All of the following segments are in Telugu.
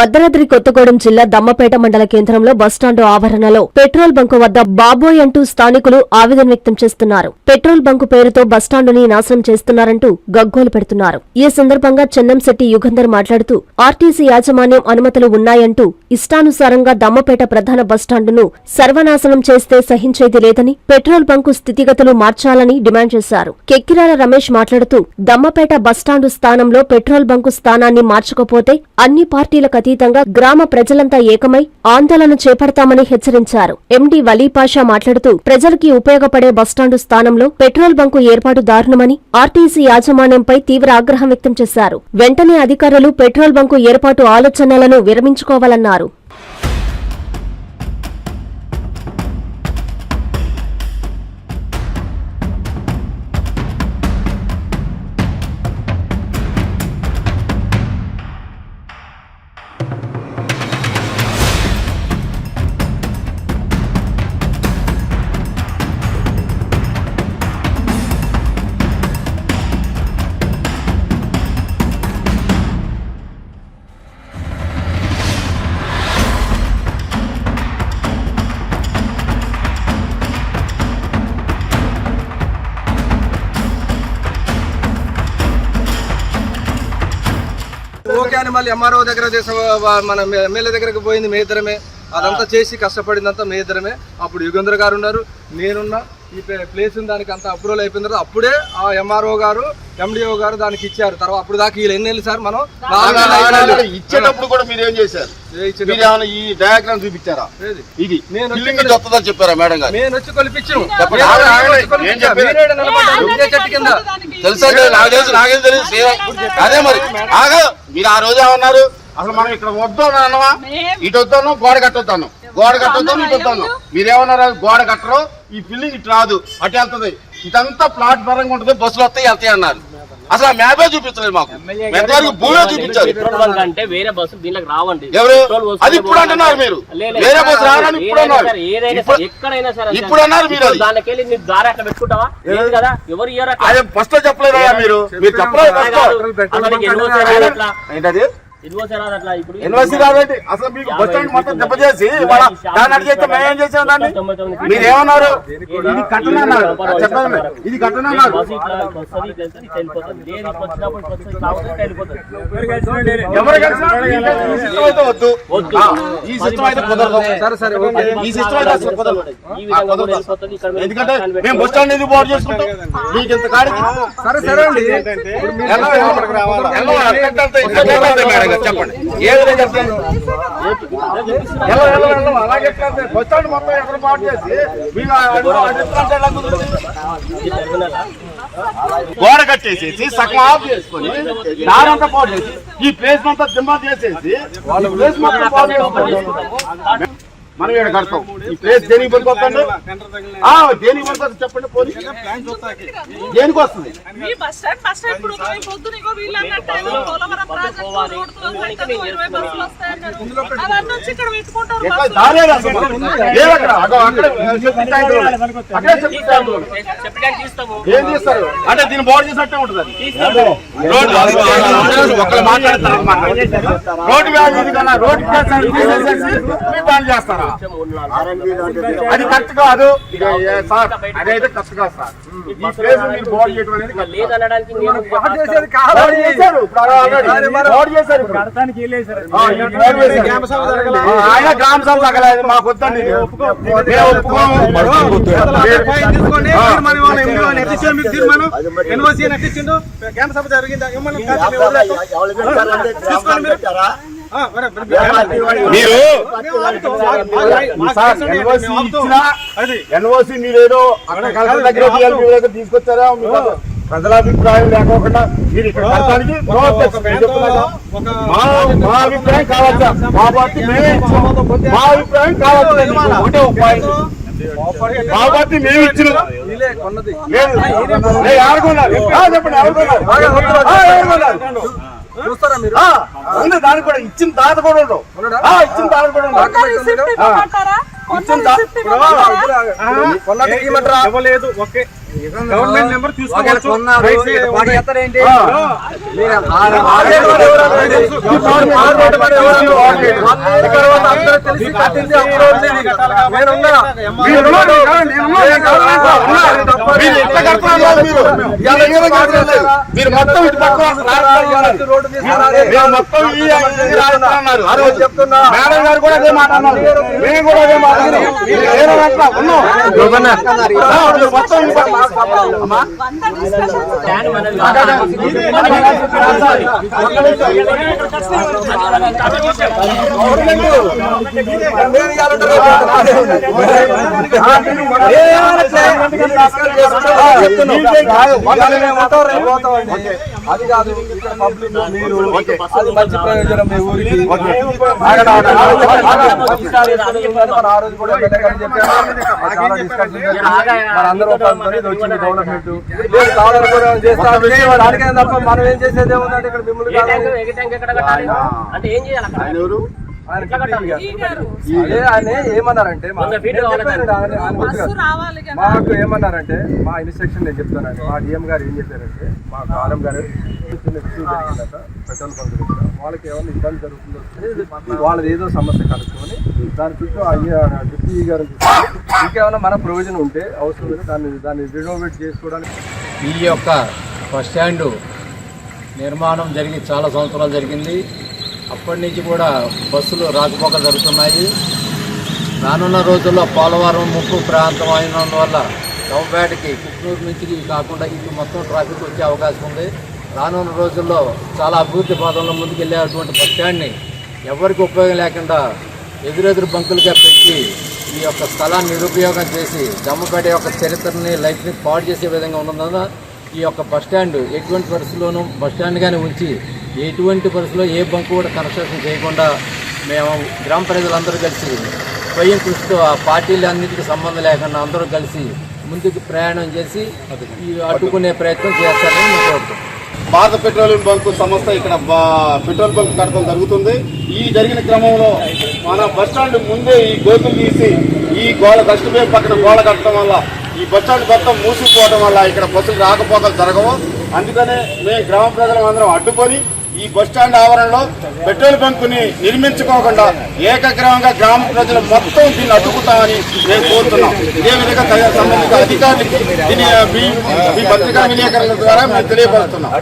భద్రాద్రి కొత్తగూడెం జిల్లా దమ్మపేట మండల కేంద్రంలో బస్టాండు ఆవరణలో పెట్రోల్ బంకు వద్ద బాబోయ్ అంటూ స్థానికులు ఆవేదన వ్యక్తం చేస్తున్నారు. పెట్రోల్ బంకు పేరుతో బస్టాండుని నాశనం చేస్తున్నారంటూ గగ్గోలు పెడుతున్నారు. ఈ సందర్భంగా చెన్నంశెట్టి యుగంధర్ మాట్లాడుతూ ఆర్టీసీ యాజమాన్యం అనుమతులు ఉన్నాయంటూ ఇష్టానుసారంగా దమ్మపేట ప్రధాన బస్టాండును సర్వనాశనం చేస్తే సహించేది లేదని పెట్రోల్ బంకు స్థితిగతులు మార్చాలని డిమాండ్ చేశారు. కెక్కిరాల రమేష్ మాట్లాడుతూ దమ్మపేట బస్టాండు స్థానంలో పెట్రోల్ బంకు స్థానాన్ని మార్చకపోతే అన్ని పార్టీలకు అతీతంగా గ్రామ ప్రజలంతా ఏకమై ఆందోళన చేపడతామని హెచ్చరించారు. ఎండీ వలీపాషా మాట్లాడుతూ ప్రజలకి ఉపయోగపడే బస్టాండు స్థానంలో పెట్రోల్ బంకు ఏర్పాటు దారుణమని ఆర్టీసీ యాజమాన్యంపై తీవ్ర ఆగ్రహం వ్యక్తం చేశారు. వెంటనే అధికారులు పెట్రోల్ బంకు ఏర్పాటు ఆలోచనలను విరమించుకోవాలన్నారు. ఓకే అని మళ్ళీ ఎంఆర్ఓ దగ్గర చేసే వా- మన ఎమ్మెల్యే దగ్గరకు పోయింది మీ ఇద్దరమే అదంతా చేసి కష్టపడిందంతా మీ ఇద్దరమే అప్పుడు యుగేంద్ర గారు ఉన్నారు నేనున్నా. ఈ ప్లే- ప్లేస్ ఉంది దానికి అంతా అప్రూవల్ అయిపోయిన తర్వాత అప్పుడే ఆ ఎంఆర్ఓ గారు ఎండిఓ గారు దానికి ఇచ్చారు. తర్వాత అప్పుడు దాకా వీళ్ళు ఎన్ని సార్ మనం. ఇచ్చేటప్పుడు కూడా మీరు ఏం చేశారు? ఈ డయాగ్రామ్ చూపించారా? ఇది. నేను వస్తుందని చెప్పారా మేడం గారు? నేను వచ్చి కొలిపించాను. తెలుసా లేదు, నాకు తెలుసు? నాకేం తెలుసు సేవ. అదే మరి. ఆగా. మీరు ఆ రోజు ఏమన్నారు? అసలు మనం ఇక్కడ వద్దాం అన్నవా ఇటు వద్దాను గోడ కట్టొద్దాను. గోడ కట్టొద్దాను ఇటు వద్దాను. మీరేమన్నారు? గోడ కట్టరు ఈ బిల్డింగ్ ఇటు రాదు. అటు వెళ్తుంది. ఇదంతా ప్లాట్ పరంగా ఉంటుంది బస్సులు వస్తాయి వెళ్తాయి అన్నారు. అసలు ఆ మ్యాపే చూపించలేదు మాకు. ఎంతవరకు భూమే చూపించారు అంటే వేరే బస్సు దీనికి రావండి. ఎవరు? అది ఇప్పుడు అంటున్నారు మీరు. వేరే బస్సు రావాలని ఇప్పుడు ఏదైనా అన్నారు. సరే, ఏదైనా ఇప్పుడు- సరే, ఎక్కడైనా సరే. ఇప్పుడు అన్నారు మీరు అది. దానికి వెళ్ళి నీకు దారి అట్లా పెట్టుకుంటావా? లేదు కదా? ఎవరు ఇయ్యరు ఫస్ట్ చెప్పలేదా మీరు? మీరు చెప్పలేదు? అసలు ఎన్ఓసి మీకు బస్ స్టాండ్ మొత్తం దాన్ని మేమేం చేసాం దాన్ని మీరు ఏమన్నారు ఇది కట్టనన్నారు చెప్పండి. ఇది వెళ్ళిపోతుంది ఎవరు కలిసినా ఈ సిస్టమ్ అయితే వద్దు వద్దు. ఆ, ఈ సిస్టమ్ అయితే కుదరదు సరే సరే ఓకే ఈ సిస్టమ్ అయితే అసలు కుదరదు ఎందుకంటే మేము. బస్ స్టాండ్ ఎందుకు బాగు చేసుకుంటాం మీకు ఇంత కాడికి సరే సరే అండి ఇప్పుడు చెప్పండి. ఏ చెప్తాను ఎలా ఎలా మొత్తం ఎక్కడ చేసి గోడ కట్టేసేసి సగం ఆఫ్ చేసుకొని దారంతా పాడు చేసి ఈ ప్లేస్ అంతా దిమ్మా చేసేసి ప్లేస్ మొత్తం పాటు మనం ఇక్కడ కడతాం? ఈ ప్లేస్ దేనికి పనికొస్తుంది ఆ, దేనికి పనికొస్తుంది చెప్పండి పోనీ దేనికి వస్తుంది? ఏం చేస్తారు అంటే దీన్ని బాగు చేసినట్టే ఉంటుంది ఒకళ్ళు మాట్లాడతారు రోడ్డు వ్యాధి కన్నా రోడ్డు చేస్తారా? అది కరెక్ట్ కాదు. సార్ అదైతే కరెక్ట్ కాదు సార్. ఈ ప్లేస్ మీరు బాగు చేయడం అనేది బాగా. చేశారు చేశారు బాగు చేశారు. ఆయన గ్రామ సభ తగలేదు మాకు వద్దండి. తీర్మానం. ఎన్ఓసీ. గ్రామ సభ జరిగిందా? మీరు. ఎన్ఓసి మీరేదో దగ్గర తీసుకొచ్చారా? ప్రజల అభిప్రాయం లేకోకుండా మీరు ఇక్కడ. మా అభిప్రాయం కావచ్చా మా పార్టీ మేమే. మా అభిప్రాయం కావచ్చు ఒకటే మేము ఇచ్చిన ఎవరు కొన్నారు? చెప్పండి ఎవరు కొన్నారు? చూస్తారా మీరు? ఆ, ఉంది దానికి కూడా ఇచ్చిన తాత కూడా ఉండవు ఆ, ఇచ్చిన తాత కూడా ఉండవు ఇవ్వమంటారా? ఇవ్వలేదు ఓకే. Government number. మీరు మొత్తం ఇటు. మీరు మొత్తం చెప్తున్నా. మేడం గారు కూడా అదే మాట మేము కూడా అదే మాట ఉన్నాం. మొత్తం అది కాదు ఇక్కడ పబ్లిక్ మీరు అది మంచి ప్రయోజనం మీ ఊరికి ఆ రోజు కూడా అందరూ వచ్చింది కావాలనుకోవడం చేస్తాం దానికైనా తప్ప మనం ఏం చేసేది ఏముందంటే ఇక్కడ మిమ్మల్ని అంటే ఏం చేయాలి ఏమన్నారంటే మాకు ఏమన్నారంటే మా ఇన్స్ట్రక్షన్ నేను చెప్తానండి. మా డిఎం గారు ఏం చెప్పారంటే మా కారం గారు పెట్రోల్ దగ్గర వాళ్ళకి ఏమైనా ఇబ్బంది జరుగుతుందో వాళ్ళది ఏదో సమస్య కనుక్కొని దాని చుట్టూ అయ్యే డిప్యూటీ గారు ఇంకేమైనా మన ప్రొవిజన్ ఉంటే అవసరం దాన్ని దాన్ని రినోవేట్ చేసుకోవడానికి. ఈ యొక్క బస్ స్టాండు నిర్మాణం జరిగి చాలా సంవత్సరాలు జరిగింది. అప్పటి నుంచి కూడా బస్సులు రాకపోకలు జరుగుతున్నాయి. రానున్న రోజుల్లో పోలవరం ముప్పు ప్రాంతం అయినందువల్ల నవపేటకి కుక్నూరు నుంచి కాకుండా ఇటు మొత్తం ట్రాఫిక్ వచ్చే అవకాశం ఉంది. రానున్న రోజుల్లో చాలా అభివృద్ధి పదంలో ముందుకెళ్ళేటువంటి బస్ స్టాండ్ని ఎవరికి ఉపయోగం లేకుండా ఎదురెదురు బంకులుగా పెట్టి ఈ యొక్క స్థలాన్ని నిరుపయోగం చేసి దమ్మపేట యొక్క చరిత్రని లైఫ్ని పాడు చేసే విధంగా ఉన్నందున ఈ యొక్క బస్ స్టాండ్ ఎటువంటి పరిస్థితుల్లోనూ బస్ ఉంచి ఎటువంటి పరిస్థితుల్లో ఏ బంకు కూడా కన్స్ట్రక్షన్ చేయకుండా మేము గ్రామ ప్రజలందరూ కలిసి స్వయం కృషితో ఆ పార్టీలన్నిటికీ సంబంధం లేకుండా అందరూ కలిసి ముందుకు ప్రయాణం చేసి అడ్డుకునే ప్రయత్నం చేస్తారని మేము కోరుతున్నాం భారత పెట్రోలియం బంకు సంస్థ ఇక్కడ పెట్రోల్ బంక్ కట్టడం జరుగుతుంది. ఈ జరిగిన క్రమంలో మన బస్ స్టాండ్ ముందే ఈ గోతులు తీసి ఈ గోడ కష్టమే పక్కన గోడ కట్టడం వల్ల ఈ బస్ స్టాండ్ మొత్తం మూసుకుపోవడం వల్ల ఇక్కడ బస్సులు రాకపోకలు జరగవు. అందుకనే మేము గ్రామ ప్రజలం అందరం అడ్డుకొని ఈ బస్ స్టాండ్ ఆవరణలో పెట్రోల్ బంకుని నిర్మించుకోకుండా ఏకగ్రహంగా గ్రామ ప్రజలు మొత్తం దీన్ని అడ్డుకుంటామని మేము కోరుతున్నాం. ఇదే విధంగా సంబంధిత అధికారులకి దీని మీ మీ పత్రికా విలేకరుల ద్వారా మేము తెలియపరుస్తున్నాం.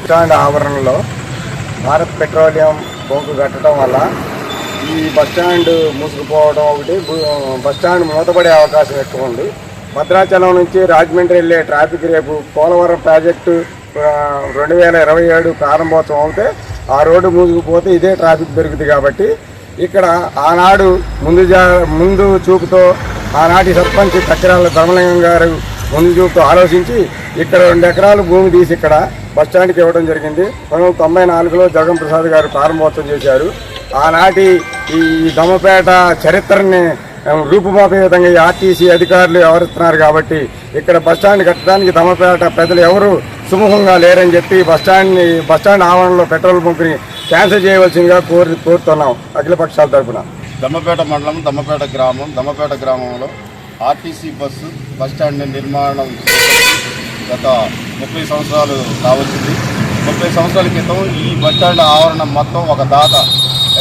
స్టాండ్ ఆవరణలో భారత్ పెట్రోలియం బొంకు కట్టడం వల్ల ఈ బస్ స్టాండ్ మూసుకుపోవడం ఒకటి బస్టాండ్ బస్ స్టాండ్ మూతపడే అవకాశం ఎక్కువ ఉంది. భద్రాచలం నుంచి రాజమండ్రి వెళ్ళే ట్రాఫిక్ రేపు పోలవరం ప్రాజెక్టు రెండు వేల ఇరవై ఏడు ప్రారంభోత్సవం అవుతే ఆ రోడ్డు మూసుకుపోతే ఇదే ట్రాఫిక్ పెరుగుతుంది కాబట్టి ఇక్కడ ఆనాడు ముందు జా ముందు చూపుతో ఆనాటి సర్పంచ్ చక్రాల ధర్మలింగం గారు ముందు చూపుతో ఆలోచించి ఇక్కడ రెండు ఎకరాలు భూమి తీసి ఇక్కడ బస్ ఇవ్వడం జరిగింది. పంతొమ్మిది వందల తొంభై నాలుగులో జగన్ ప్రసాద్ గారు ప్రారంభోత్సవం చేశారు. ఆనాటి ఈ దమ్మపేట చరిత్రని రూపుమాపే విధంగా ఈ ఆర్టీసీ అధికారులు వ్యవహరిస్తున్నారు కాబట్టి ఇక్కడ బస్ స్టాండ్ కట్టడానికి దమ్మపేట ప్రజలు ఎవరు సుముఖంగా లేరని చెప్పి బస్ స్టాండ్ని బస్ స్టాండ్ ఆవరణలో పెట్రోల్ పంపిణీ క్యాన్సిల్ చేయవలసిందిగా కోరి కోరుతున్నాం అఖిలపక్షాల తరఫున దమ్మపేట మండలం దమ్మపేట గ్రామం దమ్మపేట గ్రామంలో ఆర్టీసీ బస్సు బస్ స్టాండ్ నిర్మాణం గత ముప్పై సంవత్సరాలు కావచ్చింది ముప్పై సంవత్సరాల క్రితం ఈ బస్టాండ్ ఆవరణం ఆవరణ మొత్తం ఒక దాత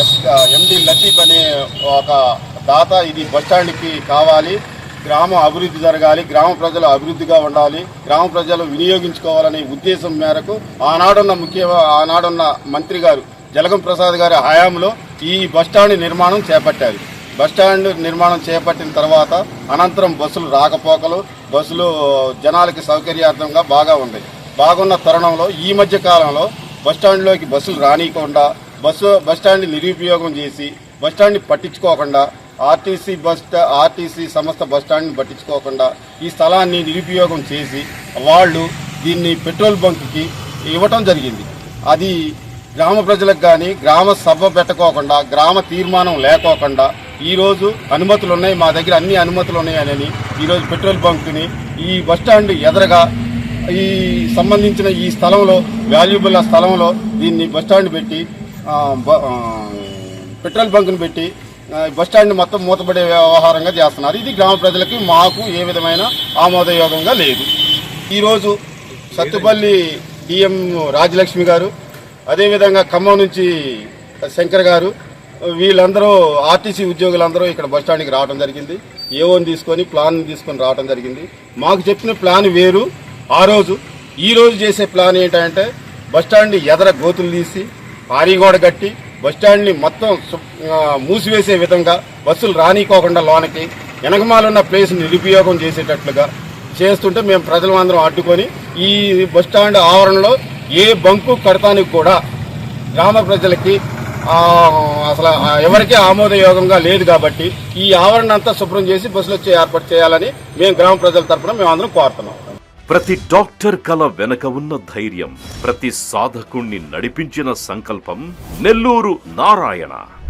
ఎస్ ఎండి లతీఫ్ అనే ఒక దాత ఇది బస్ కావాలి. గ్రామ అభివృద్ధి జరగాలి గ్రామ ప్రజలు అభివృద్ధిగా ఉండాలి గ్రామ ప్రజలు వినియోగించుకోవాలనే ఉద్దేశం మేరకు ఆనాడున్న ముఖ్య ఆనాడున్న మంత్రి గారు జలగం ప్రసాద్ గారి హయాంలో ఈ బస్ స్టాండ్ నిర్మాణం చేపట్టారు. బస్ స్టాండ్ నిర్మాణం చేపట్టిన తర్వాత అనంతరం బస్సులు రాకపోకలు బస్సులు జనాలకి సౌకర్యార్థంగా బాగా ఉన్నాయి బాగున్న తరుణంలో ఈ మధ్య కాలంలో బస్ స్టాండ్లోకి బస్సులు రానియకుండా బస్సు బస్ నిరుపయోగం చేసి బస్ స్టాండ్ని పట్టించుకోకుండా ఆర్టీసీ బస్ ఆర్టీసీ సంస్థ బస్ స్టాండ్ని పట్టించుకోకుండా ఈ స్థలాన్ని నిరుపయోగం చేసి వాళ్ళు దీన్ని పెట్రోల్ బంక్కి ఇవ్వటం జరిగింది. అది గ్రామ ప్రజలకు కానీ గ్రామ సభ పెట్టుకోకుండా గ్రామ తీర్మానం లేకోకుండా ఈరోజు అనుమతులు ఉన్నాయి మా దగ్గర అన్ని అనుమతులు ఉన్నాయని ఈరోజు పెట్రోల్ బంక్ని ఈ బస్ స్టాండ్ ఎదురుగా ఈ సంబంధించిన ఈ స్థలంలో వాల్యుబుల్ ఆ స్థలంలో దీన్ని బస్ స్టాండ్ పెట్టి పెట్రోల్ బంక్ను పెట్టి బస్టాండ్ బస్ స్టాండ్ మొత్తం మూతపడే వ్యవహారంగా చేస్తున్నారు. ఇది గ్రామ ప్రజలకి మాకు ఏ విధమైన ఆమోదయోగంగా లేదు. ఈరోజు సత్తుపల్లి డిఎం రాజలక్ష్మి గారు అదేవిధంగా ఖమ్మం నుంచి శంకర్ గారు వీళ్ళందరూ ఆర్టీసీ ఉద్యోగులందరూ ఇక్కడ బస్ స్టాండ్కి రావడం జరిగింది. ఏవోని తీసుకొని ప్లాన్ తీసుకొని రావడం జరిగింది. మాకు చెప్పిన ప్లాన్ వేరు. ఆ రోజు ఈ రోజు చేసే ప్లాన్ ఏంటంటే బస్ స్టాండ్ ఎదర గోతులు తీసి పారీగోడ కట్టి బస్ స్టాండ్ని మొత్తం మూసివేసే విధంగా బస్సులు రానికోకుండా లోనకి వెనకమాలున్న ప్లేస్ నిరుపయోగం చేసేటట్లుగా చేస్తుంటే మేము ప్రజలందరం అడ్డుకొని ఈ బస్ స్టాండ్ ఆవరణలో ఏ బంకు కడతానికి కూడా గ్రామ ప్రజలకి అసలు ఎవరికీ ఆమోదయోగంగా లేదు కాబట్టి ఈ ఆవరణ అంతా శుభ్రం చేసి బస్సులు వచ్చే ఏర్పాటు చేయాలని మేము గ్రామ ప్రజల తరఫున మేము అందరం కోరుతున్నాం. ప్రతి డాక్టర్ కల వెనక ఉన్న ధైర్యం ప్రతి సాధకుణ్ణి నడిపించిన సంకల్పం నెల్లూరు నారాయణ.